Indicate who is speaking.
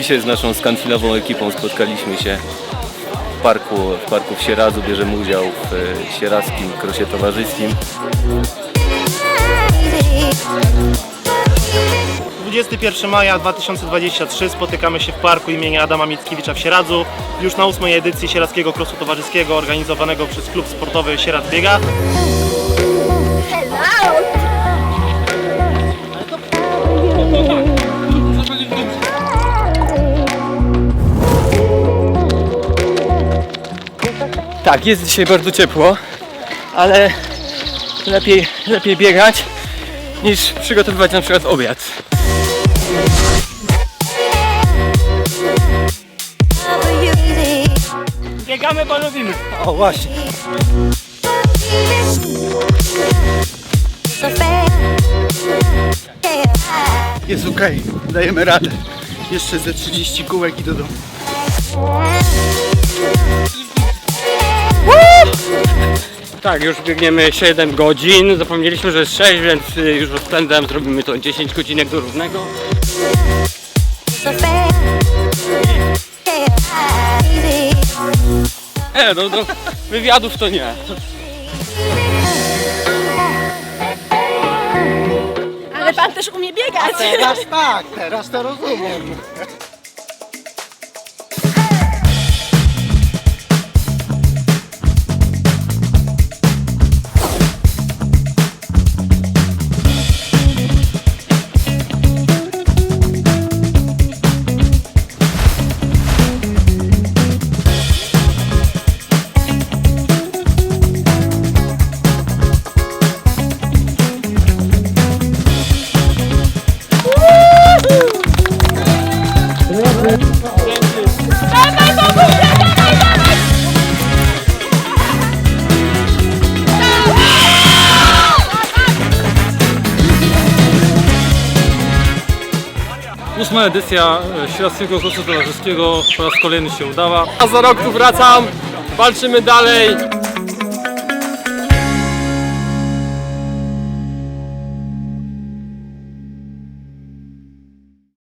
Speaker 1: Dzisiaj z naszą skanfilową ekipą spotkaliśmy się w parku w, parku w Sieradzu. Bierzemy udział w e, sieradzkim krosie towarzyskim.
Speaker 2: 21 maja 2023 spotykamy się w parku imienia Adama Mickiewicza w Sieradzu. Już na ósmej edycji Sieradzkiego Krosu Towarzyskiego organizowanego przez klub sportowy Sieradz Biega.
Speaker 3: Tak, jest dzisiaj bardzo ciepło, ale lepiej, lepiej biegać niż przygotowywać na przykład obiad. Biegamy, bo lubimy. O właśnie.
Speaker 4: Jest okej, dajemy radę. Jeszcze ze 30 kółek i do domu.
Speaker 3: Tak, już biegniemy 7 godzin. Zapomnieliśmy, że jest 6, więc y, już rozpędem zrobimy to 10 godzinek do równego. E, no, no wywiadów to nie.
Speaker 5: Ale pan też umie biegać.
Speaker 4: Teraz tak, teraz to rozumiem.
Speaker 6: Ósma edycja e, Sieradzkiego Krosu Towarzyskiego po raz kolejny się udała. A za rok tu wracam, walczymy dalej.